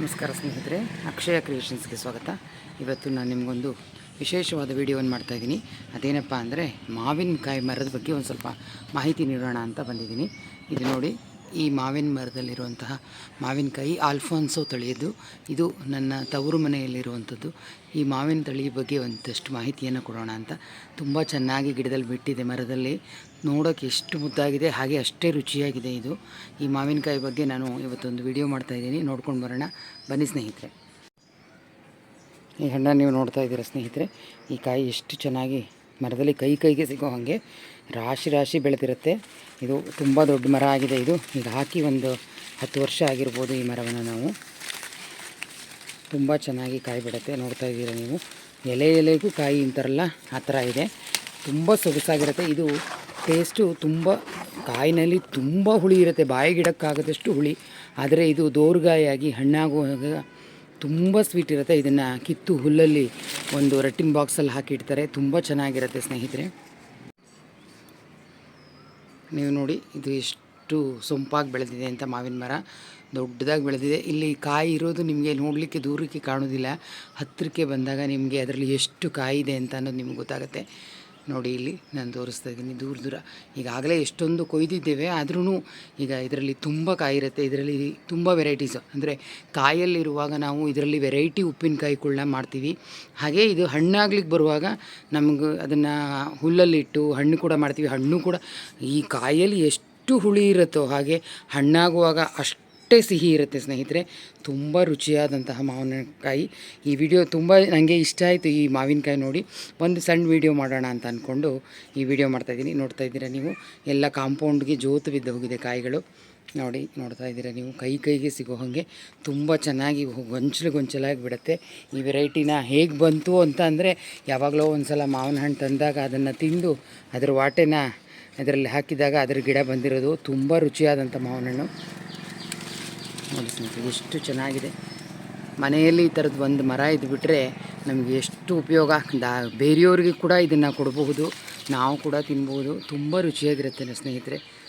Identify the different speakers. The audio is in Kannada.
Speaker 1: ನಮಸ್ಕಾರ ಸ್ನೇಹಿತರೆ, ಅಕ್ಷಯ ಕ್ರಿಯೇಷನ್ಸ್ಗೆ ಸ್ವಾಗತ. ಇವತ್ತು ನಾನು ನಿಮಗೊಂದು ವಿಶೇಷವಾದ ವಿಡಿಯೋವನ್ನು ಮಾಡ್ತಾಯಿದ್ದೀನಿ ಅದೇನಪ್ಪ ಅಂದರೆ ಮಾವಿನಕಾಯಿ ಮರದ ಬಗ್ಗೆ ಒಂದು ಸ್ವಲ್ಪ ಮಾಹಿತಿ ನೀಡೋಣ ಅಂತ ಬಂದಿದ್ದೀನಿ. ಇದು ನೋಡಿ ಈ ಮಾವಿನ ಮರದಲ್ಲಿರುವಂತಹ ಮಾವಿನಕಾಯಿ ಆಲ್ಫೋನ್ಸೋ ತಳಿಯದು. ಇದು ನನ್ನ ತವರು ಮನೆಯಲ್ಲಿರುವಂಥದ್ದು. ಈ ಮಾವಿನ ತಳಿ ಬಗ್ಗೆ ಒಂದಷ್ಟು ಮಾಹಿತಿಯನ್ನು ಕೊಡೋಣ ಅಂತ. ತುಂಬ ಚೆನ್ನಾಗಿ ಗಿಡದಲ್ಲಿ ಬಿಟ್ಟಿದೆ ಮರದಲ್ಲಿ. ನೋಡೋಕೆ ಎಷ್ಟು ಮುದ್ದಾಗಿದೆ, ಹಾಗೆ ಅಷ್ಟೇ ರುಚಿಯಾಗಿದೆ ಇದು. ಈ ಮಾವಿನಕಾಯಿ ಬಗ್ಗೆ ನಾನು ಇವತ್ತೊಂದು ವಿಡಿಯೋ ಮಾಡ್ತಾಯಿದ್ದೀನಿ ನೋಡ್ಕೊಂಡು ಬರೋಣ. ಬನ್ನಿ ಸ್ನೇಹಿತರೆ. ಈ ಹಣ್ಣನ್ನು ನೀವು ನೋಡ್ತಾ ಇದ್ದೀರಾ ಸ್ನೇಹಿತರೆ. ಈ ಕಾಯಿ ಎಷ್ಟು ಚೆನ್ನಾಗಿ ಮರದಲ್ಲಿ ಕೈ ಕೈಗೆ ಸಿಗೋ ಹಾಗೆ ರಾಶಿ ರಾಶಿ ಬೆಳೆದಿರುತ್ತೆ. ಇದು ತುಂಬ ದೊಡ್ಡ ಮರ ಆಗಿದೆ ಇದು. ಈಗ ಹಾಕಿ ಒಂದು ಹತ್ತು ವರ್ಷ ಆಗಿರ್ಬೋದು ಈ ಮರವನ್ನು ನಾವು. ತುಂಬ ಚೆನ್ನಾಗಿ ಕಾಯಿ ಬಿಡುತ್ತೆ ನೋಡ್ತಾ ಇದ್ದೀರಾ ನೀವು? ಎಲೆ ಎಲೆಗೂ ಕಾಯಿ ಇಂಥರಲ್ಲ ಆ ಥರ ಇದೆ. ತುಂಬ ಸೊಗಸಾಗಿರುತ್ತೆ. ಇದು ಟೇಸ್ಟು ತುಂಬ, ಕಾಯಿನಲ್ಲಿ ತುಂಬ ಹುಳಿ ಇರುತ್ತೆ. ಬಾಯಿಗಿಡಕ್ಕಾಗದಷ್ಟು ಹುಳಿ. ಆದರೆ ಇದು ದೋರ್ಗಾಯಾಗಿ ಹಣ್ಣಾಗುವಾಗ ತುಂಬ ಸ್ವೀಟ್ ಇರುತ್ತೆ. ಇದನ್ನು ಕಿತ್ತು ಹುಲ್ಲಲ್ಲಿ ಒಂದು ರಟ್ಟಿನ ಬಾಕ್ಸಲ್ಲಿ ಹಾಕಿಡ್ತಾರೆ. ತುಂಬ ಚೆನ್ನಾಗಿರುತ್ತೆ ಸ್ನೇಹಿತರೆ. ನೀವು ನೋಡಿ, ಇದು ಎಷ್ಟು ಸೊಂಪಾಗಿ ಬೆಳೆದಿದೆ ಅಂತ ಮಾವಿನ ಮರ. ದೊಡ್ಡದಾಗಿ ಬೆಳೆದಿದೆ. ಇಲ್ಲಿ ಕಾಯಿ ಇರೋದು ನಿಮಗೆ ನೋಡಲಿಕ್ಕೆ ದೂರಕ್ಕೆ ಕಾಣೋದಿಲ್ಲ. ಹತ್ತಿರಕ್ಕೆ ಬಂದಾಗ ನಿಮಗೆ ಅದರಲ್ಲಿ ಎಷ್ಟು ಕಾಯಿ ಇದೆ ಅಂತ ಅನ್ನೋದು ನಿಮ್ಗೆ ಗೊತ್ತಾಗುತ್ತೆ. ನೋಡಿ ಇಲ್ಲಿ ನಾನು ತೋರಿಸ್ತಾ ಇದ್ದೀನಿ, ದೂರ ದೂರ. ಈಗಾಗಲೇ ಎಷ್ಟೊಂದು ಕೊಯ್ದಿದ್ದೇವೆ ಆದ್ರೂ ಈಗ ಇದರಲ್ಲಿ ತುಂಬ ಕಾಯಿ ಇರುತ್ತೆ. ಇದರಲ್ಲಿ ತುಂಬ ವೆರೈಟೀಸು ಅಂದರೆ ಕಾಯಲ್ಲಿರುವಾಗ ನಾವು ಇದರಲ್ಲಿ ವೆರೈಟಿ ಉಪ್ಪಿನಕಾಯಿಗಳನ್ನ ಮಾಡ್ತೀವಿ. ಹಾಗೆ ಇದು ಹಣ್ಣಾಗ್ಲಿಕ್ಕೆ ಬರುವಾಗ ನಮಗೆ ಅದನ್ನು ಹುಲ್ಲಲ್ಲಿಟ್ಟು ಹಣ್ಣು ಕೂಡ ಮಾಡ್ತೀವಿ. ಹಣ್ಣು ಕೂಡ ಈ ಕಾಯಲ್ಲಿ ಎಷ್ಟು ಹುಳಿ ಇರುತ್ತೋ ಹಾಗೆ ಹಣ್ಣಾಗುವಾಗ ಅಷ್ಟೇ ಸಿಹಿ ಇರುತ್ತೆ ಸ್ನೇಹಿತರೆ. ತುಂಬ ರುಚಿಯಾದಂತಹ ಮಾವಿನಕಾಯಿ. ಈ ವಿಡಿಯೋ ತುಂಬ ನನಗೆ ಇಷ್ಟ ಆಯಿತು ಈ ಮಾವಿನಕಾಯಿ ನೋಡಿ. ಒಂದು ಸಣ್ಣ ವಿಡಿಯೋ ಮಾಡೋಣ ಅಂತ ಅಂದ್ಕೊಂಡು ಈ ವಿಡಿಯೋ ಮಾಡ್ತಾಯಿದ್ದೀನಿ ನೋಡ್ತಾ ಇದ್ದೀರಾ ನೀವು? ಎಲ್ಲ ಕಾಂಪೌಂಡ್ಗೆ ಜೋತು ಬಿದ್ದು ಹೋಗಿದೆ ಕಾಯಿಗಳು. ನೋಡಿ, ನೋಡ್ತಾ ಇದ್ದೀರಾ ನೀವು? ಕೈ ಕೈಗೆ ಸಿಗೋ ಹಾಗೆ ತುಂಬ ಚೆನ್ನಾಗಿ ಗೊಂಚಲು ಗೊಂಚಲಾಗಿ ಬಿಡುತ್ತೆ. ಈ ವೆರೈಟಿನ ಹೇಗೆ ಬಂತು ಅಂತ ಅಂದರೆ ಯಾವಾಗಲೋ ಒಂದು ಸಲ ಮಾವಿನ ಹಣ್ಣು ತಂದಾಗ ಅದನ್ನು ತಿಂದು ಅದರ ವಾಟೆನ ಅದರಲ್ಲಿ ಹಾಕಿದಾಗ ಅದರ ಗಿಡ ಬಂದಿರೋದು. ತುಂಬ ರುಚಿಯಾದಂಥ ಮಾವಿನ ಹಣ್ಣು. ನೋಡಿ ಸ್ನೇಹಿತರೆ ಎಷ್ಟು ಚೆನ್ನಾಗಿದೆ. ಮನೆಯಲ್ಲಿ ಈ ಥರದ್ದು ಒಂದು ಮರ ಇದ್ಬಿಟ್ರೆ ನಮಗೆ ಎಷ್ಟು ಉಪಯೋಗ. ದಾ ಬೇರೆಯವ್ರಿಗೆ ಕೂಡ ಇದನ್ನು ಕೊಡಬಹುದು. ನಾವು ಕೂಡ ತಿನ್ಬೋದು. ತುಂಬ ರುಚಿಯಾಗಿರುತ್ತೆ ಸ್ನೇಹಿತರೆ.